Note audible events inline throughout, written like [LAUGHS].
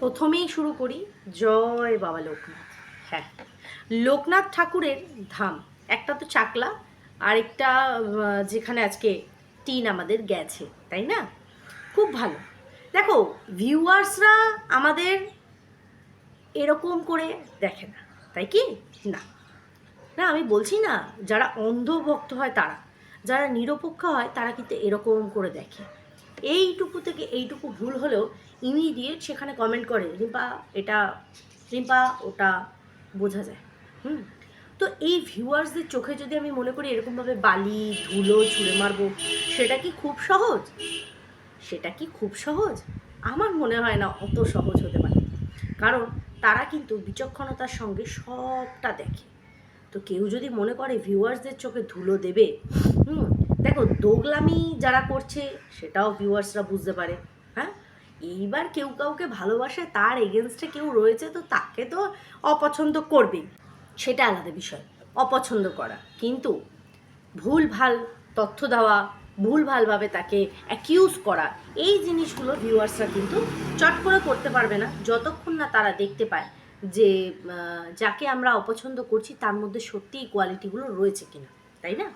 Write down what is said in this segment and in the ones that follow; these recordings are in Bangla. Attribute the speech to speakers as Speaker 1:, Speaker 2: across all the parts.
Speaker 1: প্রথমেই শুরু করি জয় বাবা লোকনাথ। হ্যাঁ লোকনাথ ঠাকুরের ধাম। একটা তো চাকলা, আরেকটা যেখানে আজকে টিন আমাদের গেছে, তাই না? খুব ভালো। দেখো, ভিউয়ার্সরা আমাদের এরকম করে দেখে না, তাই কি? না। না, আমি বলছি না, যারা অন্ধভক্ত হয় তারা। যারা নিরপেক্ষ হয় তারা কিন্তু এরকম করে দেখে। এইটুকু থেকে এইটুকু ভুল হলেও ইমিডিয়েট সেখানে কমেন্ট করে, রিম্পা, এটা, রিম্পা, ওটা বোঝা যায়। হুম? তো এই ভিউয়ার্সদের চোখে যদি আমি মনে করি এরকমভাবে বালি, ধুলো, ছুঁড়ে মারবো, সেটা কি খুব সহজ? সেটা কি খুব সহজ? আমার মনে হয় না অত সহজ হতে পারে। কারণ তারা কিন্তু বিচক্ষণতার সঙ্গে সবটা দেখে। তো কেউ যদি মনে করে ভিউয়ার্সদের চোখে ধুলো দেবে, হুম, দেখো দোগলামি যারা করছে সেটাও ভিউয়ার্সরা বুঝতে পারে হ্যাঁ? এইবার কেউ কাউকে ভালোবাসে, তার এগেনস্টে কেউ রয়েছে, তো তাকে তো অপছন্দ করবেই। সেটা আলাদা বিষয়, অপছন্দ করা। কিন্তু ভুল ভালো তথ্য দেওয়া, ভুল ভালভাবে তাকে অ্যাকিউজ করা, এই জিনিসগুলো ভিউয়ার্সরা কিন্তু চট করে করতে পারবে না, যতক্ষণ না তারা দেখতে পায়। যে যাকে আমরা অপছন্দ করছি তার মধ্যে সত্যি কোয়ালিটিগুলো রয়েছে কিনা, তাই না?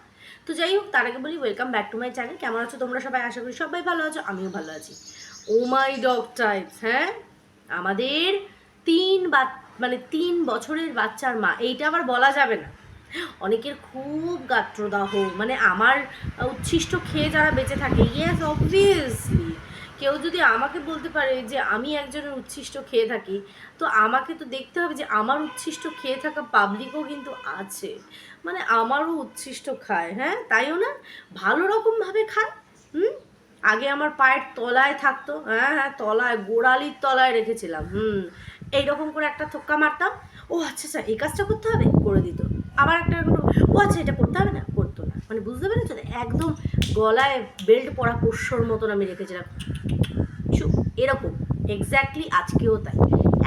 Speaker 1: তো যাই হোক, তার আগে বলি welcome back to my channel কেমন আছো তোমরা সবাই? আশা করি সবাই ভালো আছো, আমিও ভালো আছি। ও মাই ডগ টাইপস হ্যাঁ? আমাদের তিন বা মানে তিন বছরের বাচ্চার মা, এইটা আবার বলা যাবে না। অনেকের খুব গাত্রদাহ মানে আমার উচ্ছিষ্ট খেয়ে যারা বেঁচে থাকে ইয়েস অবভিয়াসলি কেউ যদি আমাকে বলতে পারে যে আমি একজনের উচ্ছিষ্ট খেয়ে থাকি, তো আমাকে তো দেখতে হবে যে আমার উচ্ছিষ্ট খেয়ে থাকা পাবলিকও কিন্তু আছে। মানে আমারও উচ্ছিষ্ট খায় হ্যাঁ? তাইও না? ভালো রকমভাবে খায়, হুম? আগে আমার পায়ের তলায় থাকতো হ্যাঁ হ্যাঁ তলায়, গোড়ালির তলায় রেখেছিলাম, হুম। এইরকম করে একটা থক্কা মারতাম, ও আচ্ছা আচ্ছা এই কাজটা করতে হবে? করে দিত। আবার একটা ও আচ্ছা এটা করতে হবে না? করতো না। মানে বুঝতে পেরেছ? একদম গলায় বেল্ট পরা পোষ্যর মতন আমি রেখেছিলাম। এরকম। এক্স্যাক্টলি আজকেও তাই।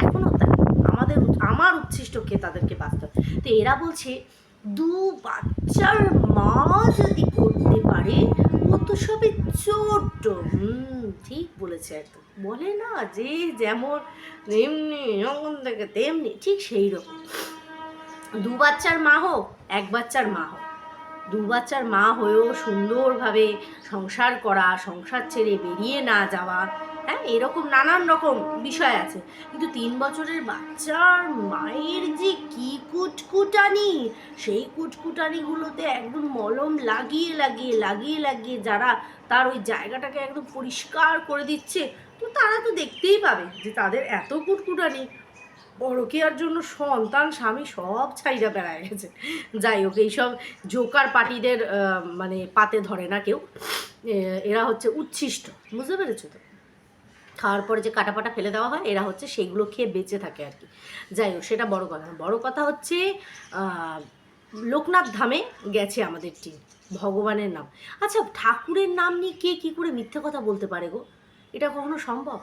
Speaker 1: এখনও তাই। আমাদের আমার উচ্ছিষ্ট তাদেরকে বাঁচতে। তো এরা বলছে, দু বাচ্চার মা যদি করতে পারে, ও তো সবে ছোট্ট হুম, ঠিক বলেছে একদম। বলে না যে যেমন এমনি যখন থেকে তেমনি, ঠিক সেই রকম দু বাচ্চার মা হোক, এক বাচ্চার মা হোক। দু বাচ্চার মা হয়েও সুন্দরভাবে সংসার করা, সংসার ছেড়ে বেরিয়ে না যাওয়া হ্যাঁ এরকম নানান রকম বিষয় আছে। কিন্তু তিন বছরের বাচ্চার মায়ের যে কি কুটকুটানি, সেই কুটকুটানিগুলোতে একদম মলম লাগিয়ে লাগিয়ে লাগিয়ে লাগিয়ে যারা তার ওই জায়গাটাকে একদম পরিষ্কার করে দিচ্ছে, তো তারা তো দেখতেই পাবে যে তাদের এত কুটকুটানি। বড়কেয়ার জন্য সন্তান, স্বামী সব ছাইরা বেড়ায় গেছে। যাই হোক, এইসব জোকার পার্টিদের মানে পাতে ধরে না কেউ। এরা হচ্ছে উচ্ছিষ্ট, বুঝতে পেরেছ তো? খাওয়ার পরে যে কাটাপাটা ফেলে দেওয়া হয়, এরা হচ্ছে সেগুলো খেয়ে বেঁচে থাকে আর কি। যাই হোক, সেটা বড় কথা। বড় কথা হচ্ছে লোকনাথ ধামে গেছে আমাদের টিম, ভগবানের নাম। আচ্ছা ঠাকুরের নাম নিয়ে কে কী করে মিথ্যে কথা বলতে পারে গো? এটা কখনো সম্ভব?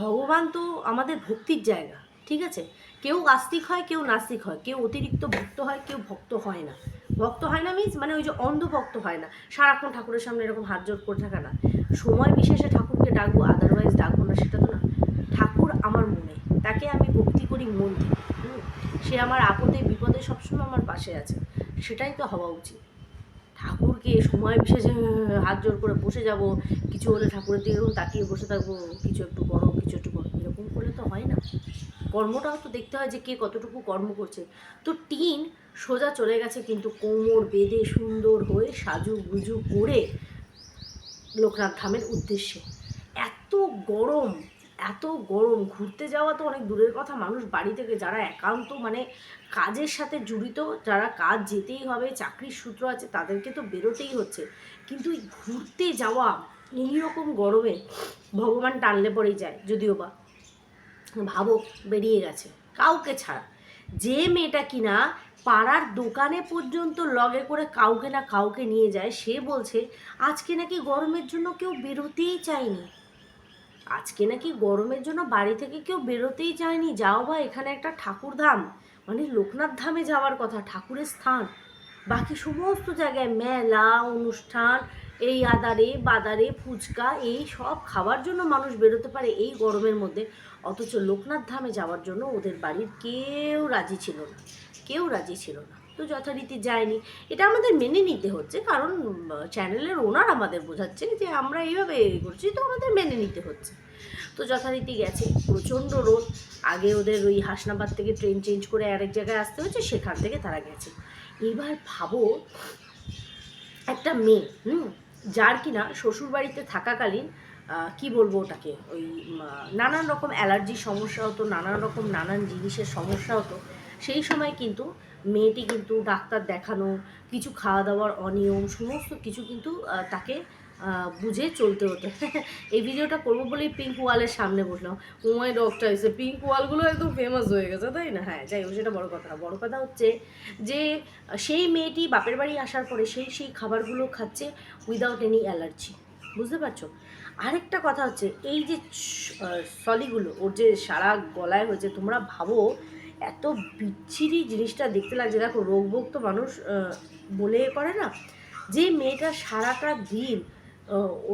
Speaker 1: ভগবান তো আমাদের ভক্তির জায়গা। ঠিক আছে? কেউ আস্তিক হয়, কেউ নাস্তিক হয়, কেউ অতিরিক্ত ভক্ত হয়, কেউ ভক্ত হয় না। ভক্ত হয় না মিন্স মানে ওই যে অন্ধভক্ত হয় না। সারাক্ষণ ঠাকুরের সামনে এরকম হাত জোর করে থাকা না। সময় বিশেষে ঠাকুরকে ডাকবো আদারওয়াইজ ডাকবো না, সেটা তো না। ঠাকুর আমার মনে, তাকে আমি ভক্তি করি মন থেকে। সে আমার আপদে, বিপদে সবসময় আমার পাশে আছে। সেটাই তো হওয়া উচিত। ঠাকুরকে সময় বিশেষে হাত জোর করে বসে যাব, কিছু হলে ঠাকুরের দিকে তাকিয়ে বসে থাকব, কিছু একটু বড় কিছু একটু বড় এরকম করলে তো হয় না। কর্মটাও তো দেখতে হয় যে কে কতটুকু কর্ম করছে। তো টিন সোজা চলে গেছে কিন্তু কোমর বেঁধে সুন্দর হয়ে সাজু গুজু করে লোকনাথ ধামের উদ্দেশ্যে। এত গরম এত গরম। ঘুরতে যাওয়া তো অনেক দূরের কথা। মানুষ বাড়ি থেকে যারা একান্ত মানে কাজের সাথে জড়িত, যারা কাজ যেতেই হবে, চাকরির সূত্র আছে, তাদেরকে তো বেরোতেই হচ্ছে। কিন্তু ঘুরতে যাওয়া এইরকম গরমে ভগবান টানলে পরেই যায়, যদিও বা। ভাবো বেরিয়ে গেছে। কাউকে ছাড়া। যে মেয়েটা কিনা পাড়ার দোকানে পর্যন্ত লগে করে কাউকে না কাউকে নিয়ে যায়, সে বলছে, আজকে নাকি গরমের জন্য কেউ বেরোতেই চায়নি। আজকে নাকি গরমের জন্য বাড়ি থেকে কেউ বেরোতেই চায়নি। যাও বা, এখানে একটা ঠাকুর ধাম মানে লোকনাথ ধামে যাওয়ার কথা, ঠাকুরের স্থান। বাকি সমস্ত জায়গায় মেলা, অনুষ্ঠান, এই আদারে, বাদারে, ফুচকা, এই সব খাবার জন্য মানুষ বেরোতে পারে এই গরমের মধ্যে। অথচ লোকনাথ ধামে যাওয়ার জন্য ওদের বাড়ির কেউ রাজি ছিল না। কেউ রাজি ছিল না। তো যথারীতি যায়নি। এটা আমাদের মেনে নিতে হচ্ছে, কারণ চ্যানেলের ওনার আমাদের বোঝাচ্ছে যে আমরা এইভাবে করছি, তো আমাদের মেনে নিতে হচ্ছে। তো যথারীতি গেছে, প্রচণ্ড রোদ। আগে ওদের ওই হাসনাবাদ থেকে ট্রেন চেঞ্জ করে আরেক জায়গায় আসতে হচ্ছে, সেখান থেকে তারা গেছে। এবার ভাবো, একটা মেয়ে, হুম, যার কিনা শ্বশুরবাড়িতে থাকাকালীন কি বলব ওটাকে? ওই নানান রকম অ্যালার্জির সমস্যা হতো, নানান রকম নানান জিনিসের সমস্যা হতো। সেই সময় কিন্তু মেয়েটি কিন্তু ডাক্তার দেখানো, কিছু খাওয়া দাওয়ার অনিয়ম, সমস্ত কিছু কিন্তু তাকে বুঝে চলতে হতো। [LAUGHS] এই ভিডিওটা করব বলেই পিঙ্ক ওয়ালের সামনে বসলাম। ওমাই ডক্টর এসে পিঙ্ক ওয়ালগুলো একদম ফেমাস হয়ে গেছে, তাই না? হ্যাঁ যাই হোক, সেটা বড় কথা। না বড় কথা হচ্ছে যে, সেই মেয়েটি বাপের বাড়ি আসার পরে সেই সেই খাবারগুলো খাচ্ছে উইদাউট এনি অ্যালার্জি। বুঝতে পারছ? আরেকটা কথা হচ্ছে, এই যে সলিগুলো, ওর যে সারা গলায় হয়েছে, তোমরা ভাবো, এত বিচ্ছিরি জিনিসটা দেখতে লাগছে। দেখো রোগভোগ তো মানুষ বলে করে না, যে মেয়েটা সারাটা দিন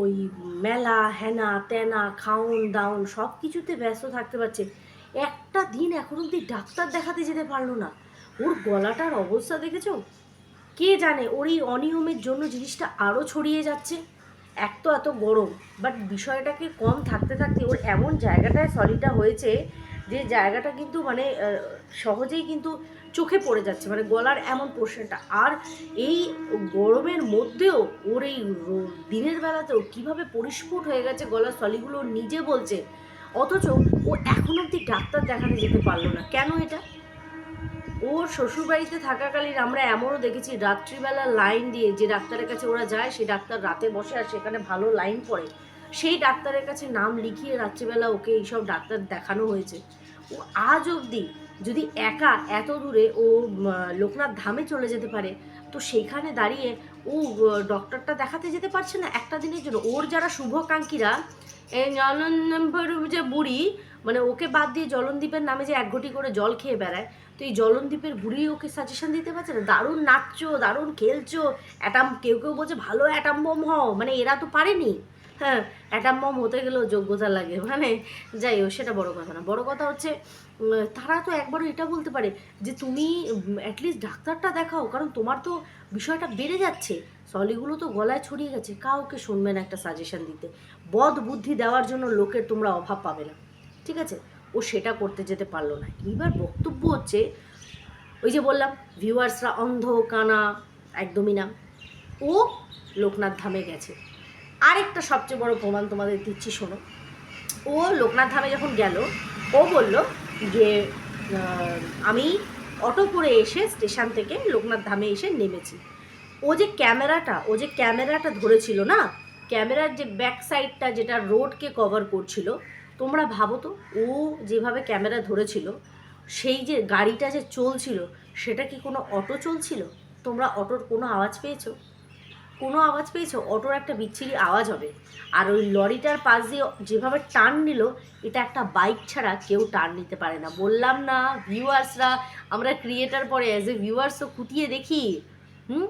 Speaker 1: ওই মেলা, হেনা, তেনা খাউন দাউন সব কিছুতে ব্যস্ত থাকতে পারছে, একটা দিন এখন অব্দি ডাক্তার দেখাতে যেতে পারল না। ওর গলাটার অবস্থা দেখেছ? কে জানে, ওর এই অনিয়মের জন্য জিনিসটা আরও ছড়িয়ে যাচ্ছে। এক তো এত গরম বাট বিষয়টাকে কম থাকতে থাকতে ওর এমন জায়গাটায় সলিটা হয়েছে যে জায়গাটা কিন্তু মানে সহজেই কিন্তু চোখে পড়ে যাচ্ছে মানে গলার এমন পোর্শনটা। আর এই গরমের মধ্যেও ওর এই দিনের বেলাতেও কীভাবে পরিস্ফুট হয়ে গেছে গলার সলিগুলো নিজে বলছে, অথচ ও এখন অব্দি ডাক্তার দেখাতে যেতে পারল না। কেন এটা? ওর শ্বশুরবাড়িতে থাকাকালীন আমরা এমনও দেখেছি, রাত্রিবেলা লাইন দিয়ে যে ডাক্তারের কাছে ওরা যায়, সেই ডাক্তার রাতে বসে আর সেখানে ভালো লাইন পড়ে। সেই ডাক্তারের কাছে নাম লিখিয়ে রাত্রিবেলা ওকে এইসব ডাক্তার দেখানো হয়েছে। ও আজ অবধি যদি একা এত দূরে ও লোকনাথ ধামে চলে যেতে পারে, তো সেইখানে দাঁড়িয়ে ও ডক্টরটা দেখাতে যেতে পারছে না একটা দিনের জন্য। ওর যারা শুভকাঙ্ক্ষীরা এই জলনদীপের যে বুড়ি মানে ওকে বাদ দিয়ে জলনদীপের নামে যে এক ঘটি করে জল খেয়ে বেড়ায় তো এই জলনদীপের বুড়ি ওকে সাজেশন দিতে পারছে না? দারুণ নাচছো, দারুণ খেলছো, অ্যাটাম, কেউ কেউ বলছে ভালো অ্যাটাম বোম হও মানে এরা তো পারেনি। হ্যাঁ অ্যাটাম বোম হতে গেলেও যোগ্যতা লাগে মানে যাই হোক, সেটা বড় কথা না। বড় কথা হচ্ছে তারা তো একবারও এটা বলতে পারে যে তুমি অ্যাটলিস্ট ডাক্তারটা দেখাও, কারণ তোমার তো বিষয়টা বেড়ে যাচ্ছে। সলিগুলো তো গলায় ছড়িয়ে গেছে, কাউকে শুনবে না একটা সাজেশন দিতে। বদ বুদ্ধি দেওয়ার জন্য লোকের তোমরা অভাব পাবে না। ঠিক আছে? ও সেটা করতে যেতে পারল না। এইবার বক্তব্য হচ্ছে, ওই যে বললাম ভিউয়ার্সরা অন্ধ, কানা, একদমই না। ও লোকনাথ ধামে গেছে। আরেকটা সবচেয়ে বড় প্রমাণ তোমাদের দিচ্ছি, শোনো। ও লোকনাথ ধামে যখন গেল, ও বলল যে আমি অটো করে এসে স্টেশন থেকে লোকনাথ ধামে এসে নেমেছি। ও যে ক্যামেরাটা, ও যে ক্যামেরাটা ধরেছিল না, ক্যামেরার যে ব্যাক সাইডটা যেটা রোডকে কভার করছিল তোমরা ভাবো তো, ও যেভাবে ক্যামেরা ধরেছিল, সেই যে গাড়িটা যে চলছিল, সেটা কি কোনো অটো চলছিল? তোমরা অটোর কোনো আওয়াজ পেয়েছ? কোনো আওয়াজ পেয়েছ? অটোর একটা বিচ্ছিরি আওয়াজ হবে। আর ওই লরিটার পাশ দিয়ে যেভাবে টার্ন নিল, এটা একটা বাইক ছাড়া কেউ টার্ন নিতে পারে না। বললাম না ভিউয়ার্সরা আমরা ক্রিয়েটার পরে অ্যাজ এ ভিউয়ার্সও খুঁটিয়ে দেখি। হুম?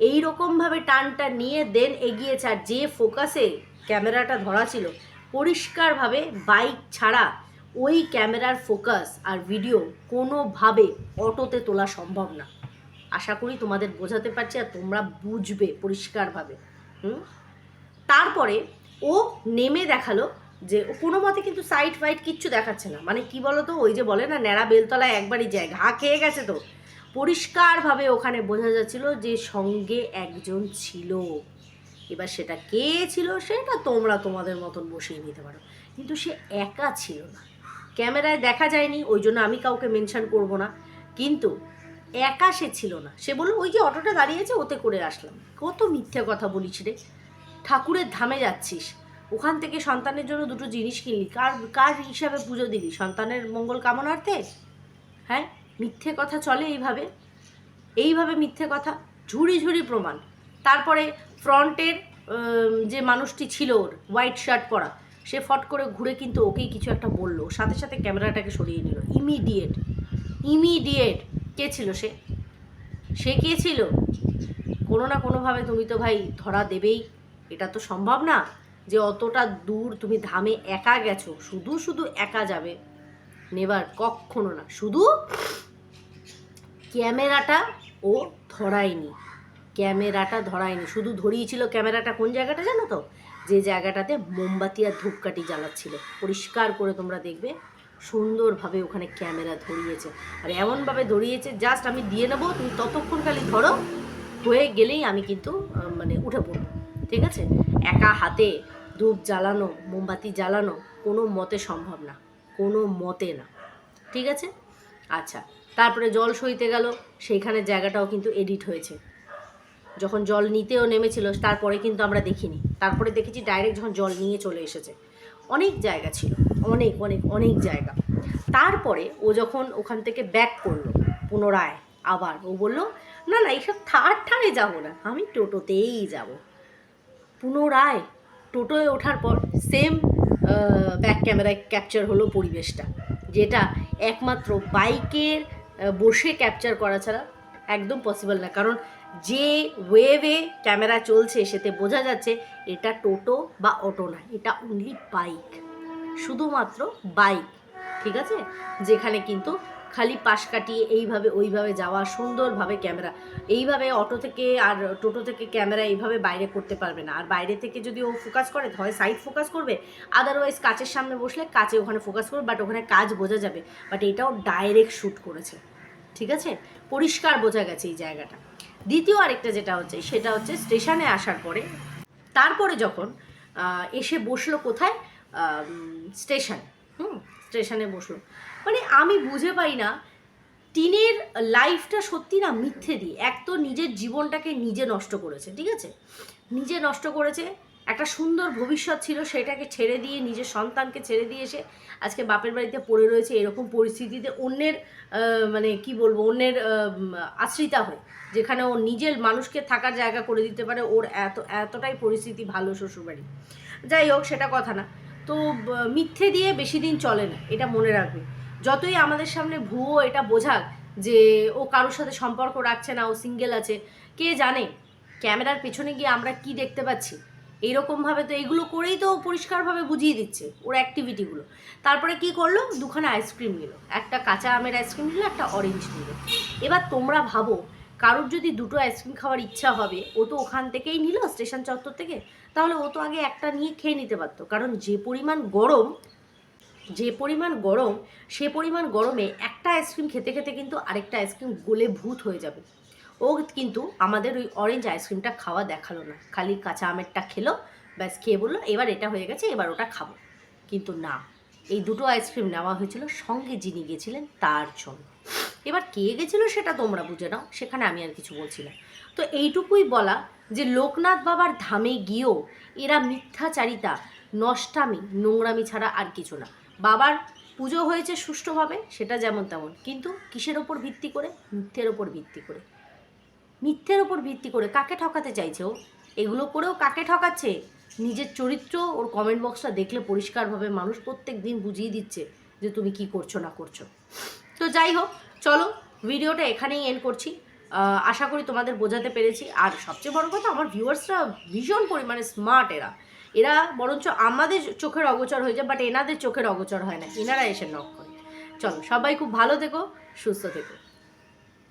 Speaker 1: এই রকমভাবে টানটা নিয়ে দেন এগিয়েছে আর যে ফোকাসে ক্যামেরাটা ধরা ছিল পরিষ্কারভাবে বাইক ছাড়া ওই ক্যামেরার ফোকাস আর ভিডিও কোনোভাবে অটোতে তোলা সম্ভব না। আশা করি তোমাদের বোঝাতে পারছি আর তোমরা বুঝবে পরিষ্কারভাবে। হুম? তারপরে ও নেমে দেখাল যে ও কোনো মতে কিন্তু সাইড ফাইট কিচ্ছু দেখাচ্ছে না। মানে কি বলো তো ওই যে বলে না, ন্যাড়া বেলতলায় একবারই যায়, ঘা খেয়ে গেছে তো। পরিষ্কারভাবে ওখানে বোঝা যাচ্ছিল যে সঙ্গে একজন ছিল। এবার সেটা কে ছিল সেটা তোমরা তোমাদের মতন বসিয়ে নিতে পারো। কিন্তু সে একা ছিল না। ক্যামেরায় দেখা যায়নি, ওই জন্য আমি কাউকে মেনশন করব না। কিন্তু একা সে ছিল না। সে বলল, ওই যে অটোটা দাঁড়িয়েছে, ওতে করে আসলাম। কত মিথ্যে কথা বলিস রে। ঠাকুরের ধামে যাচ্ছিস। ওখান থেকে সন্তানের জন্য দুটো জিনিস কিনলি। কার কার হিসাবে পুজো দিলি? সন্তানের মঙ্গল কামনার্থে? হ্যাঁ? মিথ্যে কথা চলে এইভাবে? এইভাবে মিথ্যে কথা? ঝুড়ি ঝুড়ি প্রমাণ। তারপরে ফ্রন্টের যে মানুষটি ছিল ওর, হোয়াইট শার্ট পরা, সে ফট করে ঘুরে কিন্তু ওকেই কিছু একটা বলল। সাথে সাথে ক্যামেরাটাকে সরিয়ে নিল। ইমিডিয়েট ইমিডিয়েট কে ছিল সে? সে কে ছিল? কোনো না কোনোভাবে তুমি তো ভাই ধরা দেবেই। এটা তো সম্ভব না যে অতটা দূর তুমি ধামে একা গেছো। শুধু শুধু একা যাবে। নেবার কখনো না। শুধু ক্যামেরাটা ও ধরায়নি। ক্যামেরাটা ধরায়নি। শুধু ধরিয়েছিল ক্যামেরাটা কোন জায়গাটা জানো তো? যে জায়গাটাতে মোমবাতি আর ধূপকাঠি জ্বালাচ্ছিল। পরিষ্কার করে তোমরা দেখবে, সুন্দরভাবে ওখানে ক্যামেরা ধরিয়েছে। আর এমনভাবে ধরিয়েছে, জাস্ট আমি দিয়ে নেব, তুমি ততক্ষণ খালি ধরো, হয়ে গেলেই আমি কিন্তু মানে উঠে পড়ব। ঠিক আছে? একা হাতে ধূপ জ্বালানো, মোমবাতি জ্বালানো কোনো মতে সম্ভব না। কোনো মতে না। ঠিক আছে? আচ্ছা তারপরে জল সইতে গেল, সেইখানে জায়গাটাও কিন্তু এডিট হয়েছে। যখন জল নিতেও নেমেছিল, তারপরে কিন্তু আমরা দেখিনি। তারপরে দেখেছি ডাইরেক্ট যখন জল নিয়ে চলে এসেছে। অনেক জায়গা ছিল। অনেক অনেক অনেক জায়গা। তারপরে ও যখন ওখান থেকে ব্যাক করল, পুনরায় আবার ও বলল, না না, এইসব থার ঠারে যাব না। আমি টোটোতেই যাব। পুনরায় টোটোয় ওঠার পর সেম ব্যাক ক্যামেরায় ক্যাপচার হলো পরিবেশটা, যেটা একমাত্র বাইকের বসে ক্যাপচার করা ছাড়া একদম পসিবল না। কারণ যে ওয়েভে ক্যামেরা চলছে সেতে বোঝা যাচ্ছে এটা টোটো বা অটো না, এটা অনলি বাইক শুধুমাত্র বাইক ঠিক আছে? যেখানে কিন্তু খালি পাশ কাটিয়ে এইভাবে ওইভাবে যাওয়া সুন্দরভাবে ক্যামেরা এইভাবে অটো থেকে আর টোটো থেকে ক্যামেরা এইভাবে বাইরে করতে পারবে না। আর বাইরে থেকে যদি ও ফোকাস করে হয় সাইড ফোকাস করবে আদারওয়াইজ কাচের সামনে বসলে কাচে ওখানে ফোকাস করবে বাট ওখানে কাজ বোঝা যাবে। বাট এটাও ডাইরেক্ট শ্যুট করেছে, ঠিক আছে? পরিষ্কার বোঝা গেছে এই জায়গাটা। দ্বিতীয় আরেকটা যেটা হচ্ছে, সেটা হচ্ছে স্টেশনে আসার পরে তারপরে যখন এসে বসল কোথায়? স্টেশন। হুম, স্টেশনে বসল। মানে আমি বুঝে পাই না, টিনের লাইফটা সত্যি না মিথ্যে দিয়ে, এক তো নিজের জীবনটাকে নিজে নষ্ট করেছে, ঠিক আছে? নিজে নষ্ট করেছে একটা সুন্দর ভবিষ্যৎ ছিল, সেটাকে ছেড়ে দিয়ে, নিজের সন্তানকে ছেড়ে দিয়ে এসে আজকে বাপের বাড়িতে পড়ে রয়েছে এরকম পরিস্থিতিতে অন্যের মানে কি বলব, অন্যের আশ্রিতা হয়ে, যেখানে ও নিজের মানুষকে থাকার জায়গা করে দিতে পারে, ওর এত, এতটাই পরিস্থিতি ভালো শ্বশুরবাড়ি। যাই হোক, সেটা কথা না। তো মিথ্যে দিয়ে বেশি দিন চলে না, এটা মনে রাখবে। যতই আমাদের সামনে ভুয়ো এটা বোঝাক যে, ও কারোর সাথে সম্পর্ক রাখছে না, ও সিঙ্গেল আছে, কে জানে? ক্যামেরার পেছনে গিয়ে আমরা কি দেখতে পাচ্ছি? এইরকমভাবে তো এগুলো করেই তো পরিষ্কারভাবে বুঝিয়ে দিচ্ছে ওর অ্যাক্টিভিটিগুলো তারপরে কি করল? দুখানা আইসক্রিম নিল। একটা কাঁচা আমের আইসক্রিম নিল, একটা অরেঞ্জ নিল। এবার তোমরা ভাবো, কারোর যদি দুটো আইসক্রিম খাওয়ার ইচ্ছা হবে, ও তো ওখান থেকেই নিল স্টেশন চত্বর থেকে, তাহলে ও তো আগে একটা নিয়ে খেয়ে নিতে পারতো। কারণ যে পরিমাণ গরম, যে পরিমাণ গরম, সে পরিমাণ গরমে একটা আইসক্রিম খেতে খেতে কিন্তু আরেকটা আইসক্রিম গলে ভূত হয়ে যাবে। ও কিন্তু আমাদের ওই অরেঞ্জ আইসক্রিমটা খাওয়া দেখাল না। খালি কাঁচা আমেরটা খেলো, ব্যাস খেয়ে বলল, এবার এটা হয়ে গেছে, এবার ওটা খাব। কিন্তু না, এই দুটো আইসক্রিম নেওয়া হয়েছিল সঙ্গে যিনি গেছিলেন তার জন্য। এবার কে গেছিল সেটা তোমরা বুঝে নাও, সেখানে আমি আর কিছু বলছি না। তো এইটুকুই বলা যে লোকনাথ বাবার ধামে গিয়েও এরা মিথ্যাচারিতা, নষ্টামি, নোংরামি ছাড়া আর কিছু না। বাবার পুজো হয়েছে সুষ্ঠুভাবে, সেটা যেমন তেমন, কিন্তু কিসের ওপর ভিত্তি করে? মিথ্যের ওপর ভিত্তি করে। মিথ্যের ওপর ভিত্তি করে কাকে ঠকাতে চাইছে ও? এগুলো করেও কাকে ঠকাচ্ছে? নিজের চরিত্র ওর কমেন্ট বক্সটা দেখলে পরিষ্কারভাবে মানুষ প্রত্যেক দিন বুঝিয়ে দিচ্ছে যে তুমি কি করছ, না করছ। তো যাই হোক, চলো, ভিডিওটা এখানেই এন্ড করছি। আশা করি তোমাদের বোঝাতে পেরেছি। আর সবচেয়ে বড় কথা, আমার ভিউয়ার্সরা ভীষণ পরিমাণে স্মার্ট এরা। এরা বরঞ্চ আমাদের চোখের অগোচর হয়ে যায় বাট এনাদের চোখের অগোচর হয় না। এনারা এসে নক করে। চলো, সবাই খুব ভালো থেকো, সুস্থ থেকো।